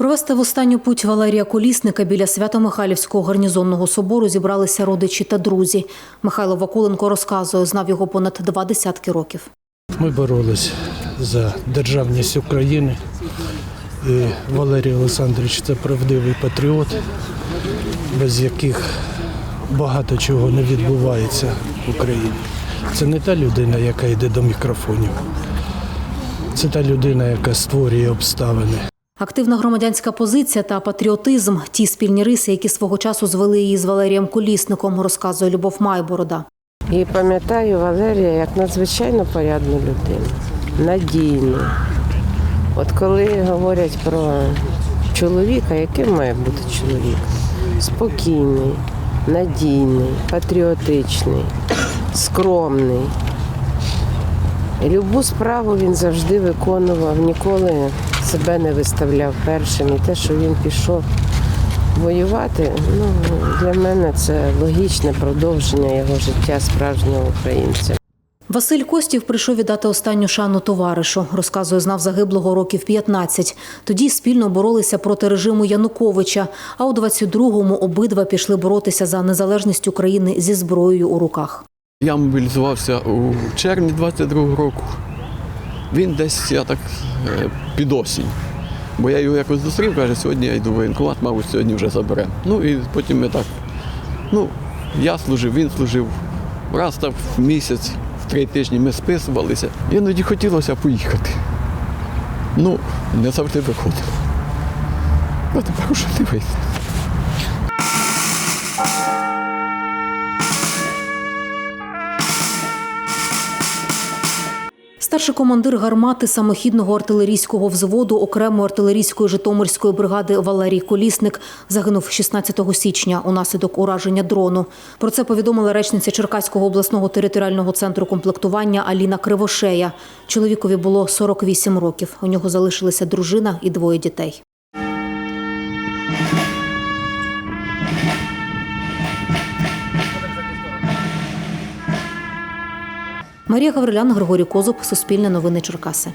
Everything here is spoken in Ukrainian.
Провести в останню путь Валерія Колісника біля Свято-Михайлівського гарнізонного собору зібралися родичі та друзі. Михайло Вакуленко розказує, знав його понад два десятки років. Ми боролись за державність України. І Валерій Олександрович це правдивий патріот, без яких багато чого не відбувається в Україні. Це не та людина, яка йде до мікрофонів. Це та людина, яка створює обставини. Активна громадянська позиція та патріотизм ті спільні риси, які свого часу звели її з Валерієм Колісником, розказує Любов Майборода. І пам'ятаю Валерія як надзвичайно порядну людину, надійну. От коли говорять про чоловіка, яким має бути чоловік? Спокійний, надійний, патріотичний, скромний. Любу справу він завжди виконував, ніколи себе не виставляв першим. І те, що він пішов воювати, ну, для мене це логічне продовження його життя справжнього українця. Василь Костів прийшов віддати останню шану товаришу. Розказує, знав загиблого років 15. Тоді спільно боролися проти режиму Януковича. А у 22-му обидва пішли боротися за незалежність України зі зброєю у руках. Я мобілізувався у червні 22-го року. Він десь я так е, під осінь. Бо я його якось зустрів, каже, сьогодні я йду в воєнкомат, мабуть, сьогодні вже заберемо. Ну і потім ми так. Ну, я служив, він служив. Раз так в місяць, в три тижні ми списувалися. Іноді хотілося поїхати. Ну, не завжди виходило. А тепер уже не вийде. Старший командир гармати самохідного артилерійського взводу окремої артилерійської Житомирської бригади Валерій Колісник загинув 16 січня унаслідок ураження дрону. Про це повідомила речниця Черкаського обласного територіального центру комплектування Аліна Кривошея. Чоловікові було 48 років. У нього залишилися дружина і двоє дітей. Марія Гаврилян, Григорій Козуб, Суспільне новини Черкаси.